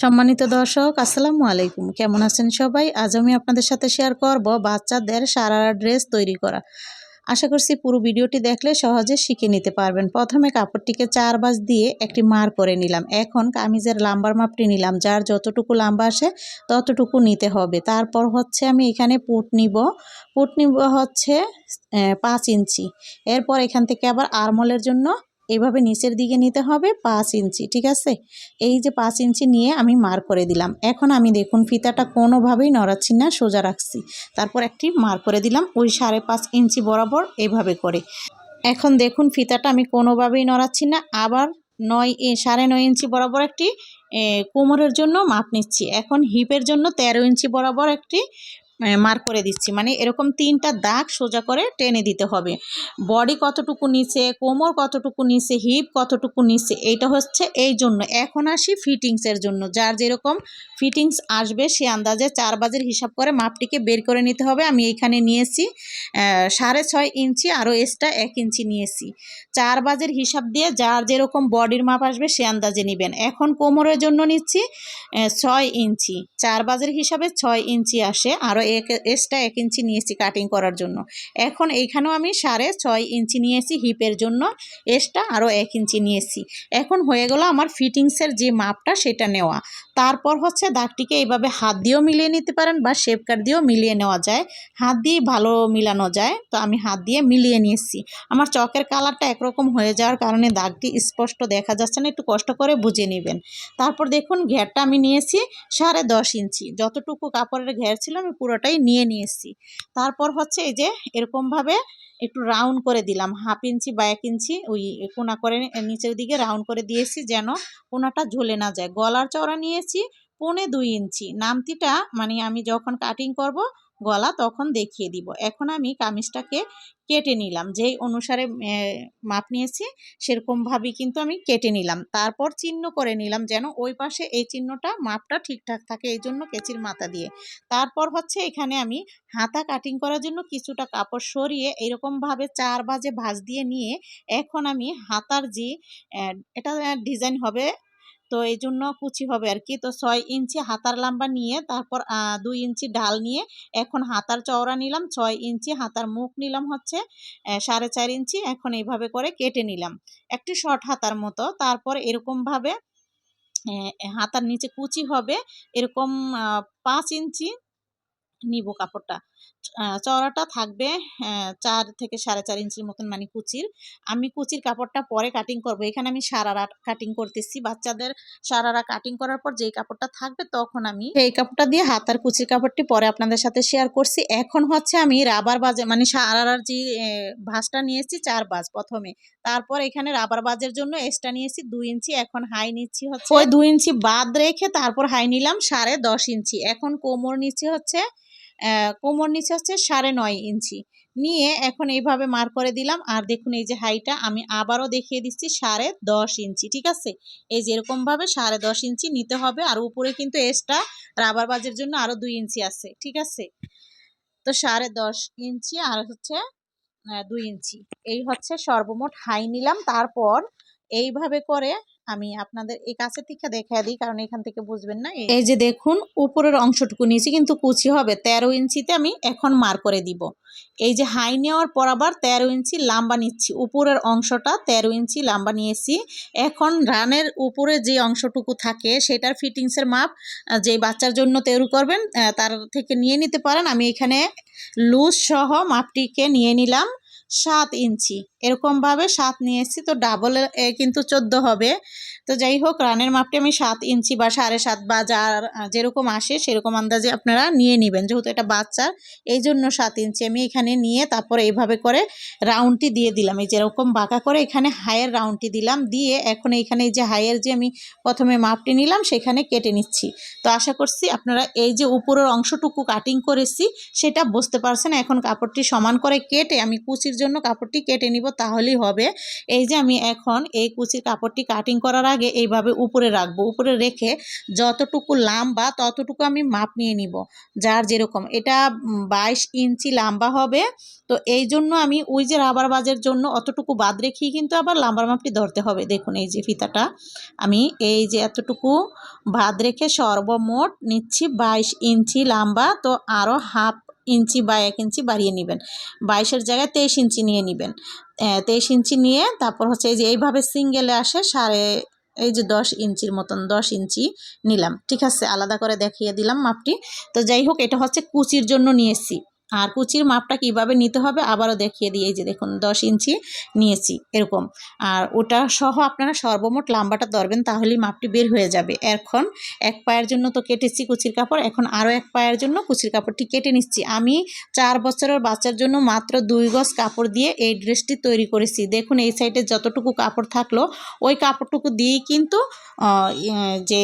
সম্মানিত দর্শক, আসসালামু আলাইকুম। কেমন আছেন সবাই? আজ আমি আপনাদের সাথে শেয়ার করব বাচ্চাদের সারারা ড্রেস তৈরি করা। আশা করছি পুরো ভিডিওটি দেখলে সহজে শিখে নিতে পারবেন। প্রথমে কাপড়টিকে চার বাজ দিয়ে একটি মার করে নিলাম। এখন কামিজের লাম্বার মাপটি নিলাম। যার যতটুকু লাম্বা আসে ততটুকু নিতে হবে। তারপর হচ্ছে আমি এখানে পুট নিব। পুট নিব হচ্ছে পাঁচ ইঞ্চি। এরপর এখান থেকে আবার আরমলের জন্য এইভাবে নিচের দিকে নিতে হবে পাঁচ ইঞ্চি, ঠিক আছে? এই যে পাঁচ ইঞ্চি নিয়ে আমি মার করে দিলাম। এখন আমি দেখুন ফিতাটা কোনোভাবেই নড়াচ্ছি না, সোজা রাখছি। তারপর একটি মার করে দিলাম, ওই সাড়ে পাঁচ ইঞ্চি বরাবর এইভাবে করে। এখন দেখুন ফিতাটা আমি কোনোভাবেই নড়াচ্ছি না, আবার নয় সাড়ে নয় ইঞ্চি বরাবর একটি কোমরের জন্য মাপ নিচ্ছি। এখন হিপের জন্য তেরো ইঞ্চি বরাবর একটি মার্ক করে দিচ্ছি। মানে এরকম তিনটা দাগ সোজা করে টেনে দিতে হবে। বডি কতটুকু নিচে, কোমর কতটুকু নিচে হিপ কতটুকু নিচে, এইটা হচ্ছে এই জন্য। এখন আসি ফিটিংসের জন্য। যার যেরকম ফিটিংস আসবে, সে আন্দাজে চার বাজের হিসাব করে মাপটিকে বের করে নিতে হবে। আমি এইখানে নিয়েছি সাড়ে ছয় ইঞ্চি, আরও এক্সট্রা এক ইঞ্চি নিয়েছি। চার বাজের হিসাব দিয়ে যার যেরকম বডির মাপ আসবে, সে আন্দাজে নেবেন। এখন কোমরের জন্য নিচ্ছি ছয় ইঞ্চি। চার বাজের হিসাবে ছয় ইঞ্চি আসে, আরও এক্সট্রা এক ইঞ্চি নিয়েছি কাটিং করার জন্য। এখন এইখানেও আমি সাড়ে ছয় ইঞ্চি নিয়েছি হিপের জন্য এক্সট্রা আরও এক ইঞ্চি নিয়েছি। এখন হয়ে গেল আমার ফিটিংসের যে মাপটা সেটা নেওয়া। তারপর হচ্ছে দাগটিকে এইভাবে হাত দিয়েও মিলিয়ে নিতে পারেন বা শেপ কাট দিয়েও মিলিয়ে নেওয়া যায়। হাত দিয়ে ভালো মিলানো যায়, তো আমি হাত দিয়ে মিলিয়ে নিয়েছি। আমার চকের কালারটা একরকম হয়ে যাওয়ার কারণে দাগটি স্পষ্ট দেখা যাচ্ছে না, একটু কষ্ট করে বুঝে নেবেন। তারপর দেখুন ঘেরটা আমি নিয়েছি সাড়ে দশ ইঞ্চি। যতটুকু কাপড়ের ঘের ছিল আমি পুরোটাই নিয়ে নিয়েছি। তারপর হচ্ছে এই যে এরকমভাবে একটু রাউন্ড করে দিলাম, হাফ ইঞ্চি বা এক ইঞ্চি ওই কোনা করে নিচের দিকে রাউন্ড করে দিয়েছি যেন কোনাটা ঝোলে না যায়। গলার চওড়া নিয়েছি পৌনে দুই ইঞ্চি, নামতিটা মানে আমি যখন কাটিং করব গলা তখন দেখিয়ে দিব। এখন আমি কামিজটাকে কেটে নিলাম। যেই অনুসারে মাপ নিয়েছি সেরকমভাবেই কিন্তু আমি কেটে নিলাম। তারপর চিহ্ন করে নিলাম যেন ওই পাশে এই চিহ্নটা মাপটা ঠিকঠাক থাকে এই জন্য কেচির মাথা দিয়ে। তারপর হচ্ছে এখানে আমি হাতা কাটিং করার জন্য কিছুটা কাপড় সরিয়ে এরকমভাবে চার বাজে ভাঁজ দিয়ে নিয়ে এখন আমি হাতার যে এটা ডিজাইন হবে তো এই জন্য কুচি হবে আর কি তো ছয় ইঞ্চি হাতার লাম্বা নিয়ে তারপর দুই ইঞ্চি ডাল নিয়ে এখন হাতার চওড়া নিলাম, ছয় ইঞ্চি হাতার মুখ নিলাম হচ্ছে সাড়ে চার ইঞ্চি এখন এইভাবে করে কেটে নিলাম। একটি শর্ট হাতার মতো, তারপর এরকমভাবে হাতার নিচে কুচি হবে, এরকম পাঁচ ইঞ্চি নিব কাপড়টা। চওড়াটা থাকবে চার থেকে সাড়ে চার ইঞ্চির মতন মানে কুচির। আমি কুচির কাপড়টা পরে কাটিং করব। এখানে আমি সারারা কাটিং করতেছি। বাচ্চাদের সারারা কাটিং করার পর যেই কাপড়টা থাকবে তখন আমি সেই কাপড়টা দিয়ে হাতার কুচির কাপড়টি পরে আপনাদের সাথে শেয়ার করছি। এখন হচ্ছে আমি রাবার বাজে মানে সারারার যে ভাঁজটা নিয়েছি চার বাজ প্রথমে। তারপর এখানে রাবার বাজের জন্য এক্সট্রা নিয়েছি দুই ইঞ্চি। এখন হাই নিচ্ছি হচ্ছে ওই দুই ইঞ্চি বাদ রেখে তারপর হাই নিলাম সাড়ে দশ ইঞ্চি। এখন কোমর নিচে হচ্ছে কোমর নিচে হচ্ছে সাড়ে নয় ইঞ্চি। নিয়ে এখন এইভাবে মার করে দিলাম। আর দেখুন এই যে হাইটা আমি আবারও দেখিয়ে দিচ্ছি, সাড়ে দশ ইঞ্চি, ঠিক আছে? এই যে এরকমভাবে সাড়ে দশ ইঞ্চি নিতে হবে। আর উপরে কিন্তু এসটা রাবার বাজের জন্য আরও দুই ইঞ্চি আছে, ঠিক আছে? তো সাড়ে দশ ইঞ্চি আর হচ্ছে দুই ইঞ্চি। এই হচ্ছে সর্বমোট হাই নিলাম। তারপর এইভাবে করে আমি আপনাদের এই কাছে থেকে দেখাই দিই, কারণ এখান থেকে বুঝবেন না এই যে দেখুন, উপরের অংশটুকু নিয়েছি, কিন্তু কুচি হবে। তেরো ইঞ্চিতে আমি এখন মার করে দিব। এই যে হাই নেওয়ার পর আবার তেরো ইঞ্চি লাম্বা নিচ্ছি। উপরের অংশটা তেরো ইঞ্চি লাম্বা নিয়েছি। এখন রানের উপরে যে অংশটুকু থাকে, সেটার ফিটিংসের মাপ যেই বাচ্চার জন্য তৈরি করবেন তার থেকে নিয়ে নিতে পারেন। আমি এখানে লুজ সহ মাপটিকে নিয়ে নিলাম সাত ইঞ্চি। এরকমভাবে সাত নিয়েছি, তো ডাবল কিন্তু চোদ্দ হবে। তো যাই হোক রানের মাপটি আমি সাত ইঞ্চি বা সাড়ে সাত বা যার যেরকম আসে সেরকম আন্দাজে আপনারা নিয়ে নেবেন। যেহেতু এটা বাচ্চার এই জন্য সাত ইঞ্চি আমি এখানে নিয়ে তারপর এইভাবে করে রাউন্ডটি দিয়ে দিলাম। এই যেরকম বাঁকা করে এখানে হাইয়ের রাউন্ডটি দিলাম, দিয়ে এখন এইখানে এই যে হাইয়ের যে আমি প্রথমে মাপটি নিলাম, সেখানে কেটে নিচ্ছি। তো আশা করছি আপনারা এই যে উপরের অংশটুকু কাটিং করেছি, সেটা বুঝতে পারছেন। এখন কাপড়টি সমান করে কেটে আমি কুচির জন্য কাপড়টি কেটে নিব। তাহলেই হবে। এই যে আমি এখন এই কুচির কাপড়টি কাটিং করার আগে এইভাবে উপরে রাখব। উপরে রেখে যতটুকু লাম্বা ততটুকু আমি মাপ নিয়ে নিব। যার যেরকম। এটা বাইশ ইঞ্চি লাম্বা হবে। তো এই জন্য আমি ওই যে রাবার বাজের জন্য অতটুকু বাদ রেখেই কিন্তু আবার লাম্বার মাপটি ধরতে হবে। দেখুন এই যে ফিতাটা। আমি এই যে এতটুকু বাদ রেখে সর্বমোট নিচ্ছি বাইশ ইঞ্চি লাম্বা। তো আরও হাফ ইঞ্চি বা এক ইঞ্চি বাড়িয়ে নেবেন। বাইশের জায়গায় তেইশ ইঞ্চি নিয়ে নেবেন। তেইশ ইঞ্চি নিয়ে তারপর হচ্ছে এই যে এইভাবে সিঙ্গেলে আসে সাড়ে, এই যে দশ ইঞ্চির মতন, দশ ইঞ্চি নিলাম। ঠিক আছে, আলাদা করে দেখিয়ে দিলাম মাপটি। তো যাই হোক, এটা হচ্ছে কুচির জন্য নিয়েছি। আর কুচির মাপটা কীভাবে নিতে হবে আবারও দেখিয়ে দিয়ে যে দেখুন, দশ ইঞ্চি নিয়েছি, এরকম। আর ওটা সহ আপনারা সর্বমোট লাম্বাটা ধরবেন, তাহলেই মাপটি বের হয়ে যাবে। এখন এক পায়ের জন্য তো কেটেছি কুচির কাপড়, এখন আরও এক পায়ের জন্য কুচির কাপড়টি কেটে নিচ্ছি। আমি চার বছরের বাচ্চার জন্য মাত্র দুই গজ কাপড় দিয়ে এই ড্রেসটি তৈরি করেছি। দেখুন, এই সাইডে যতটুকু কাপড় থাকল, ওই কাপড়টুকু দিয়েই কিন্তু যে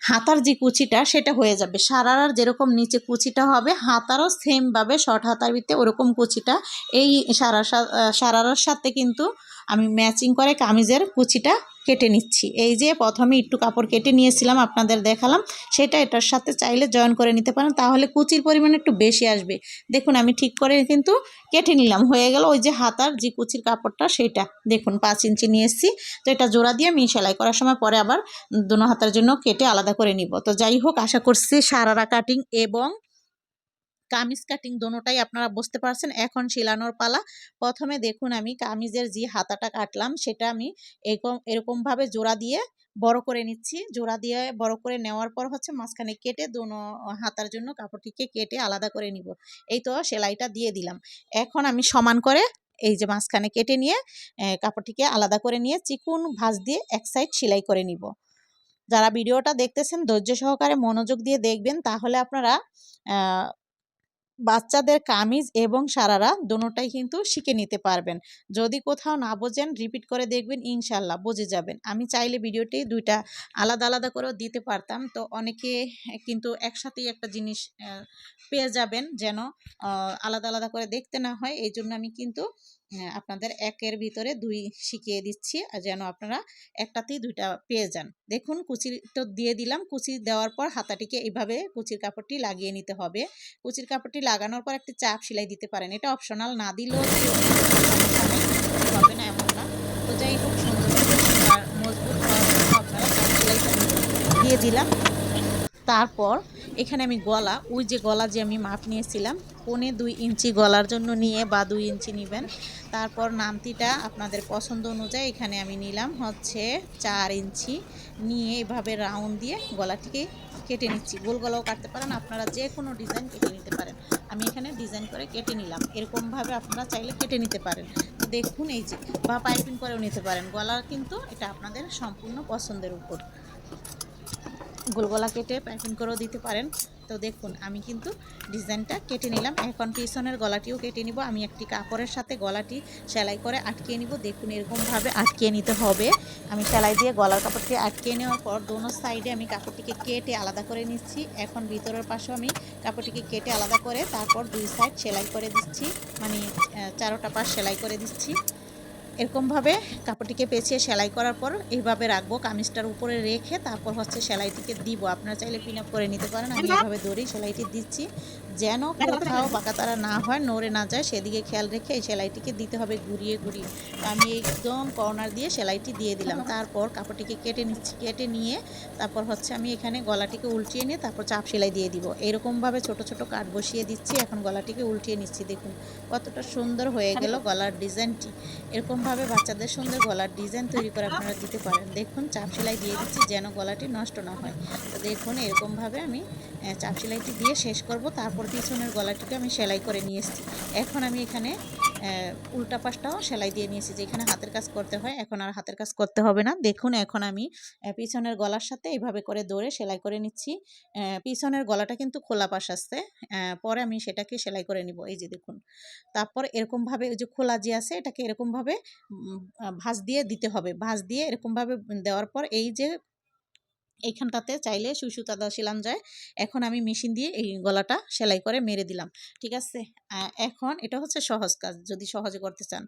হাতার যে কুচিটা, সেটা হয়ে যাবে। সারার যেরকম নিচে কুচিটা হবে, হাতারও সেমভাবে শর্ট হাতার ভিতরে ওরকম কুচিটা। এই সারা সারারার সাথে কিন্তু আমি ম্যাচিং করে কামিজের কুচিটা কেটে নিচ্ছি। এই যে প্রথমে একটু কাপড় কেটে নিয়েছিলাম, আপনাদের দেখালাম। সেটা এটার সাথে চাইলে জয়েন করে নিতে পারেন, তাহলে কুচির পরিমাণ একটু বেশি আসবে। দেখুন, আমি ঠিক করে কিন্তু কেটে নিলাম। হয়ে গেল ওই যে হাতার যে কুচির কাপড়টা, সেটা। দেখুন, পাঁচ ইঞ্চি নিয়ে এসেছি তো এটা জোড়া দিয়ে আমি সেলাই করার সময় পরে আবার দুনো হাতার জন্য কেটে আলাদা করে নিব। তো যাই হোক, আশা করছি সারারা কাটিং এবং কামিজ কাটিং দোনোটাই আপনারা বুঝতে পারছেন। এখন শিলানোর পালা। প্রথমে দেখুন আমি কামিজের যে হাতাটা কাটলাম, সেটা আমি এরকম, এরকমভাবে জোড়া দিয়ে বড় করে নিচ্ছি। জোড়া দিয়ে বড় করে নেওয়ার পর হচ্ছে মাঝখানে কেটে দোনো হাতার জন্য কাপড়টিকে কেটে আলাদা করে নিব। এই তো সেলাইটা দিয়ে দিলাম। এখন আমি সমান করে এই যে মাঝখানে কেটে নিয়ে কাপড়টিকে আলাদা করে নিয়ে চিকুন ভাঁজ দিয়ে এক সাইড সেলাই করে নিব। যারা ভিডিওটা দেখতেছেন, ধৈর্য সহকারে মনোযোগ দিয়ে দেখবেন, তাহলে আপনারা বাচ্চাদের কামিজ এবং সারারা দোনোটাই কিন্তু শিখে নিতে পারবেন। যদি কোথাও না বোঝেন রিপিট করে দেখবেন, ইনশাল্লাহ বুঝে যাবেন। আমি চাইলে ভিডিওটি দুইটা আলাদা আলাদা করেও দিতে পারতাম। তো অনেকে কিন্তু একসাথেই একটা জিনিস পেয়ে যাবেন যেন আলাদা আলাদা করে দেখতে না হয়। এই জন্য আমি কিন্তু আপনাদের একের ভিতরে দুই শিখিয়ে দিচ্ছি। যেন আপনারা একটাতেই দুইটা পেয়ে যান। দেখুন, কুচি তো দিয়ে দিলাম। কুচি দেওয়ার পর হাতাটিকে এইভাবে কুচির কাপড়টি লাগিয়ে নিতে হবে। কুচির কাপড়টি লাগানোর পর একটি চাপ সেলাই দিতে পারেন। এটা অপশনাল না দিলেও হবে না এমন না। তো যাই সুন্দর মজবুত আপনারা দিয়ে দিলাম। তারপর এখানে আমি গলা, ওই যে গলা যে আমি মাপ নিয়েছিলাম পনে দুই ইঞ্চি গলার জন্য নিয়ে বা দুই ইঞ্চি নেবেন। তারপর নামতিটা আপনাদের পছন্দ অনুযায়ী এখানে আমি নিলাম, হচ্ছে চার ইঞ্চি। নিয়ে এভাবে রাউন্ড দিয়ে গলাটিকে কেটে নিচ্ছি। গোল গলাও কাটতে পারেন, আপনারা যে কোনো ডিজাইন কেটে নিতে পারেন। আমি এখানে ডিজাইন করে কেটে নিলাম। এরকমভাবে আপনারা চাইলে কেটে নিতে পারেন। দেখুন এই যে, বা পাইপিং করেও নিতে পারেন। গলা কিন্তু এটা আপনাদের সম্পূর্ণ পছন্দের উপর। গোল গলা কেটে প্যাকিং করেও দিতে পারেন। তো দেখুন, আমি কিন্তু ডিজাইনটা কেটে নিলাম। এখন পিছনের গলাটিও কেটে নিব। আমি একটি কাপড়ের সাথে গলাটি সেলাই করে আটকিয়ে নিব। দেখুন, এরকমভাবে আটকিয়ে নিতে হবে। আমি সেলাই দিয়ে গলার কাপড়টি আটকিয়ে নেওয়ার পর দোনো সাইডে আমি কাপড়টিকে কেটে আলাদা করে নিচ্ছি। এখন ভিতরের পাশেও আমি কাপড়টিকে কেটে আলাদা করে তারপর দুই সাইড সেলাই করে দিচ্ছি। মানে চারোটা পাশ সেলাই করে দিচ্ছি। এরকমভাবে কাপড়টিকে পেঁচিয়ে সেলাই করার পর এইভাবে রাখব কামিজটার উপরে রেখে তারপর হচ্ছে সেলাইটিকে দিব। আপনারা চাইলে পিন আপ করে নিতে পারেন। আমি এভাবে দড়ি সেলাইটি দিচ্ছি। যেন কোথাও বাঁকাতারা না হয় নড়ে না যায় সেদিকে খেয়াল রেখে এই সেলাইটিকে দিতে হবে ঘুরিয়ে ঘুরিয়ে। আমি একদম কর্নার দিয়ে সেলাইটি দিয়ে দিলাম। তারপর কাপড়টিকে কেটে নিচ্ছি কেটে নিয়ে তারপর হচ্ছে আমি এখানে গলাটিকে উল্টিয়ে নিয়ে তারপর চাপ সেলাই দিয়ে দিব। এরকমভাবে ছোট ছোট কাট বসিয়ে দিচ্ছি এখন গলাটিকে উল্টিয়ে নিচ্ছি। দেখুন কতটা সুন্দর হয়ে গেল গলার ডিজাইনটি। এরকমভাবে বাচ্চাদের সুন্দর গলার ডিজাইন তৈরি করে আপনারা দিতে পারেন। দেখুন চাপ সেলাই দিয়ে দিচ্ছি যেন গলাটি নষ্ট না হয়। তো দেখুন এরকমভাবে আমি চাপ সেলাইটি দিয়ে শেষ করব। তারপর পিছনের গলাটিকে আমি সেলাই করে নিয়ে এসেছি। এখন আমি এখানে উল্টা পাশটাও সেলাই দিয়ে নিয়েছি। যে এখানে হাতের কাজ করতে হয়, এখন আর হাতের কাজ করতে হবে না। দেখুন, এখন আমি পিছনের গলার সাথে এইভাবে করে দৌড়ে সেলাই করে নিচ্ছি। পিছনের গলাটা কিন্তু খোলা পাশ আসছে পরে আমি সেটাকে সেলাই করে নিব। এই যে দেখুন। তারপর এরকমভাবে ওই যে খোলা যে আছে, এটাকে এরকমভাবে ভাঁজ দিয়ে দিতে হবে। ভাঁজ দিয়ে এরকমভাবে দেওয়ার পর এই যে এইখানটাতে চাইলে সুই তাদা দেওয়া সেলাম যায়। এখন আমি মেশিন দিয়ে এই গলাটা সেলাই করে মেরে দিলাম, ঠিক আছে? এখন এটা হচ্ছে সহজ কাজ, যদি সহজে করতে চান।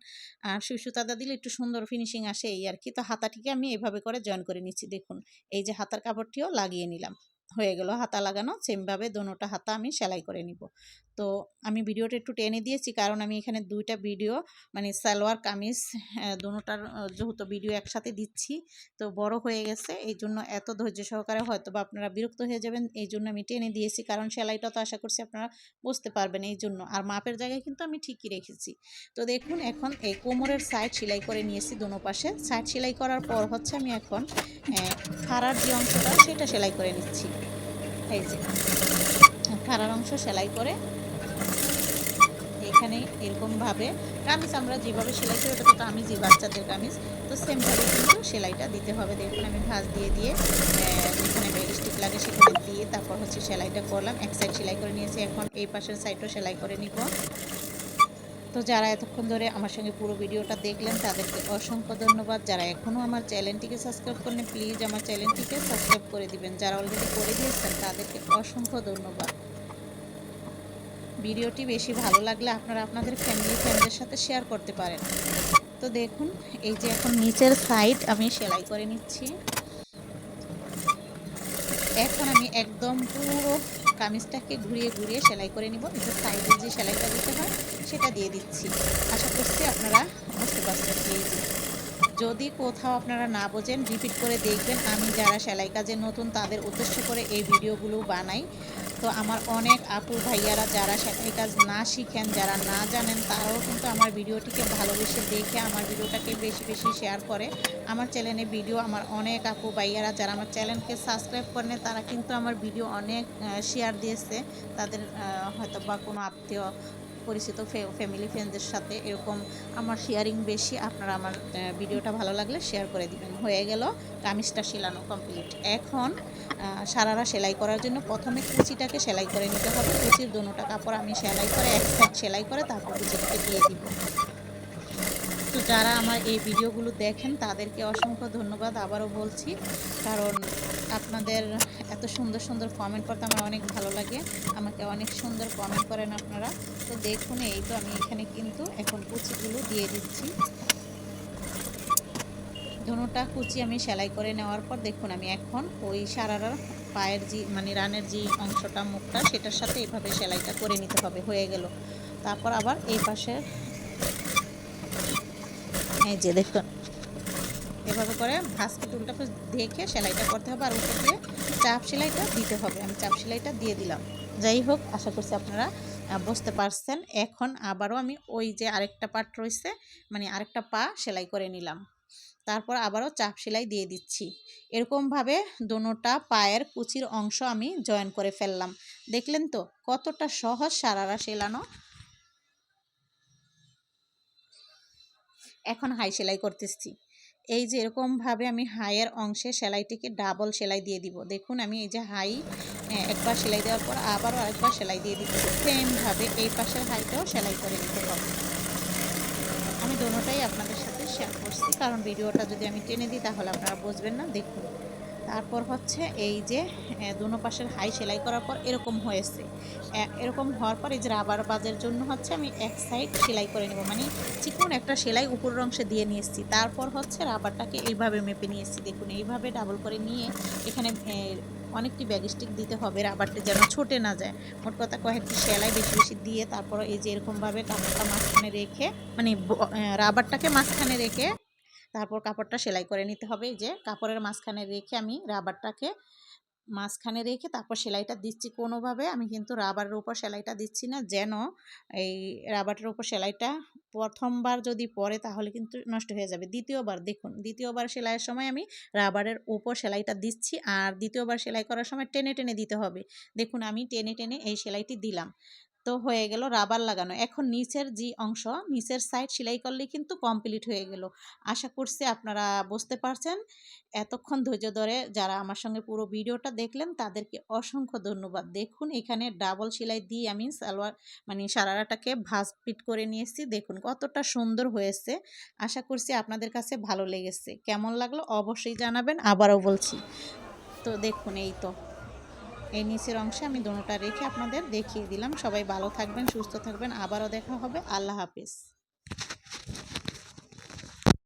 আর সুই তাদা দিলে একটু সুন্দর ফিনিশিং আসে এই আর কি। তো হাতাটিকে আমি এভাবে করে জয়েন করে নিচ্ছি, দেখুন। এই যে হাতার কাপড়টিও লাগিয়ে নিলাম। হয়ে গেল হাতা লাগানো। সেমভাবে দোনোটা হাতা আমি সেলাই করে নিব। তো আমি ভিডিওটা একটু টেনে দিয়েছি কারণ আমি এখানে দুইটা ভিডিও মানে সালোয়ার কামিজ আহ, দোনোটার যেহেতু ভিডিও একসাথে দিচ্ছি তো বড় হয়ে গেছে। এই জন্য এত ধৈর্য সহকারে হয়তো বা আপনারা বিরক্ত হয়ে যাবেন এই জন্য আমি টেনে দিয়েছি কারণ সেলাইটা তো আশা করছি আপনারা বুঝতে পারবেন এই জন্য। আর মাপের জায়গায় কিন্তু আমি ঠিকই রেখেছি। তো দেখুন এখন এই কোমরের সাইড সেলাই করে নিয়েছি দোনো পাশে। সাইড সেলাই করার পর হচ্ছে আমি এখন খাড়ার যে অংশটা সেটা সেলাই করে নিচ্ছি। এই যে খাড়ার অংশ সেলাই করে এখানে এরকমভাবে কামিজ, আমরা যেভাবে সেলাই করি, ওটা তো কামিজই বাচ্চাদের কামিজ। তো সেমভাবে কিন্তু সেলাইটা দিতে হবে। দেখুন, আমি ভাঁজ দিয়ে দিয়ে যেখানে স্টিক লাগে সেখানে দিয়ে তারপর হচ্ছে সেলাইটা করলাম। এক সাইড সেলাই করে নিয়েছি। এখন এই পাশের সাইডও সেলাই করে নিব। তো যারা এতক্ষণ ধরে আমার সঙ্গে পুরো ভিডিওটা দেখলেন, তাদেরকে অসংখ্য ধন্যবাদ। যারা এখনও আমার চ্যানেলটিকে সাবস্ক্রাইব করলেন প্লিজ আমার চ্যানেলটিকে সাবস্ক্রাইব করে দিবেন। যারা অলরেডি করে দিয়েছেন, তাদেরকে অসংখ্য ধন্যবাদ। ভিডিওটি বেশি ভালো লাগলে আপনারা আপনাদের ফ্যামিলি ফ্রেন্ডদের সাথে শেয়ার করতে পারেন। তো দেখুন, এই যে এখন নিচের সাইড আমি সেলাই করে নিচ্ছি। এখন আমি একদম পুরো কামিজটাকে ঘুরিয়ে ঘুরিয়ে সেলাই করে নিব। এটা সাইডে যে সেলাইটা দিতে হয়, সেটা দিয়ে দিচ্ছি। আশা করছি আপনারা বুঝতে পারছেন এই যে। যদি কোথাও আপনারা না বোঝেন রিপিট করে দেখবেন, আমি যারা সেলাই কাজে নতুন, তাদের উদ্দেশ্য করে এই ভিডিওগুলো বানাই। তো আমার অনেক আপু ভাইয়ারা যারা সেলাই কাজ না শিখেন, যারা না জানেন, তারাও কিন্তু আমার ভিডিওটিকে ভালোবেসে দেখে আমার ভিডিওটাকে বেশি বেশি শেয়ার করে। আমার চ্যানেলে ভিডিও আমার অনেক আপু ভাইয়ারা যারা আমার চ্যানেলকে সাবস্ক্রাইব করেন তারা কিন্তু আমার ভিডিও অনেক শেয়ার দিয়েছে। তাদের হয়তো বা কোনো আত্মীয় পরিচিত ফ্যামিলি ফ্রেন্ডদের সাথে এরকম আমার শেয়ারিং বেশি। আপনারা আমার ভিডিওটা ভালো লাগলে শেয়ার করে দিবেন। হয়ে গেল কামিজটা সেলানো কমপ্লিট এখন সারারা সেলাই করার জন্য প্রথমে কুচিটাকে সেলাই করে নিতে হবে। কুচির দুটা কাপড় আমি সেলাই করে, এক সাইড সেলাই করে তারপর কুচিটাকে দিয়ে দিব। যারা আমার এই ভিডিওগুলো দেখেন, তাদেরকে অসংখ্য ধন্যবাদ। আবারও বলছি, কারণ আপনাদের এত সুন্দর সুন্দর কমেন্ট করতে আমার অনেক ভালো লাগে। আমাকে অনেক সুন্দর কমেন্ট করেন আপনারা। তো দেখুন, এই তো আমি এখানে কিন্তু এখন কুচিগুলো দিয়ে দিচ্ছি। ধনুটা কুচি আমি সেলাই করে নেওয়ার পর দেখুন, আমি এখন ওই সারারার পায়ের যে মানে রানের যে অংশটা, মুখটা, সেটার সাথে এইভাবে সেলাইটা করে নিতে হবে, হয়ে গেল। তারপর আবার এই পাশে যে দেখুন, এভাবে করে ভাসকে টুলটাকে দেখে সেলাইটা করতে হবে আর উপর দিয়ে চাপ সেলাইটা দিতে হবে। আমি চাপ সেলাইটা দিয়ে দিলাম। যাই হোক, আশা করছি আপনারা বুঝতে পারছেন। এখন আবারও আমি ওই যে আরেকটা পার্ট রয়েছে মানে আরেকটা পা সেলাই করে নিলাম। তারপর আবারও চাপ সেলাই দিয়ে দিচ্ছি। এরকমভাবে দোনোটা পায়ের কুচির অংশ আমি জয়েন করে ফেললাম। দেখলেন তো, কতটা সহজ সারারা সেলানো এখন হাই সেলাই করতেছি। এই যে এরকমভাবে আমি হাইয়ের অংশে সেলাইটিকে ডাবল সেলাই দিয়ে দিব। দেখুন, আমি এই যে হাই একবার সেলাই দেওয়ার পর আবারও আরেকবার সেলাই দিয়ে দিব সেমভাবে এই পাশের হাইটাও সেলাই করে নিতে হবে। আমি দোনোটাই আপনাদের সাথে শেয়ার করছি। কারণ ভিডিওটা যদি আমি টেনে দিই, তাহলে আপনারা বুঝবেন না। দেখুন। তারপর হচ্ছে এই যে দুনো পাশের হাই সেলাই করার পর এরকম হয়েছে। এরকম হওয়ার পর এই যে রাবার বাজের জন্য হচ্ছে আমি এক সাইড সেলাই করে নেব। মানে চিকন একটা সেলাই উপরের অংশে দিয়ে নিয়ে এসেছি। তারপর হচ্ছে রাবারটাকে এইভাবে মেপে নিয়ে এসেছি। দেখুন, এইভাবে ডাবল করে নিয়ে এখানে অনেকটি ব্যাগ স্টিক দিতে হবে রাবারটা যেন ছোটে না যায়। মোট কথা কয়েকটি সেলাই বেশি বেশি দিয়ে তারপর এই যে এরকমভাবে কাপড়টা মাঝখানে রেখে মানে রাবারটাকে মাঝখানে রেখে তারপর কাপড়টা সেলাই করে নিতে হবে। যে কাপড়ের মাঝখানে রেখে আমি রাবারটাকে মাঝখানে রেখে তারপর সেলাইটা দিচ্ছি কোনোভাবে। আমি কিন্তু রাবারের উপর সেলাইটা দিচ্ছি না। যেন এই রাবারের উপর সেলাইটা প্রথমবার যদি পরে তাহলে কিন্তু নষ্ট হয়ে যাবে। দ্বিতীয়বার দেখুন, দ্বিতীয়বার সেলাইয়ের সময় আমি রাবারের উপর সেলাইটা দিচ্ছি আর দ্বিতীয়বার সেলাই করার সময় টেনে টেনে দিতে হবে। দেখুন আমি টেনে টেনে এই সেলাইটি দিলাম। তো হয়ে গেল রাবার লাগানো। এখন নিচের যে অংশ, নিচের সাইড সেলাই করলেই কিন্তু কমপ্লিট হয়ে গেল। আশা করছি আপনারা বুঝতে পারছেন। এতক্ষণ ধৈর্য ধরে যারা আমার সঙ্গে পুরো ভিডিওটা দেখলেন, তাদেরকে অসংখ্য ধন্যবাদ। দেখুন, এখানে ডাবল সেলাই দিয়ে আমি সালোয়ার মানে সারারাটাকে ভাঁজ পিট করে নিয়েছি। দেখুন, কতটা সুন্দর হয়েছে। আশা করছি আপনাদের কাছে ভালো লেগেছে। কেমন লাগল অবশ্যই জানাবেন, আবারও বলছি। তো দেখুন, এই তো। এই নিচের অংশে আমি দোনোটা রেখে আপনাদের দেখিয়ে দিলাম। সবাই ভালো থাকবেন, সুস্থ থাকবেন। আবারও দেখা হবে। আল্লাহ হাফিজ।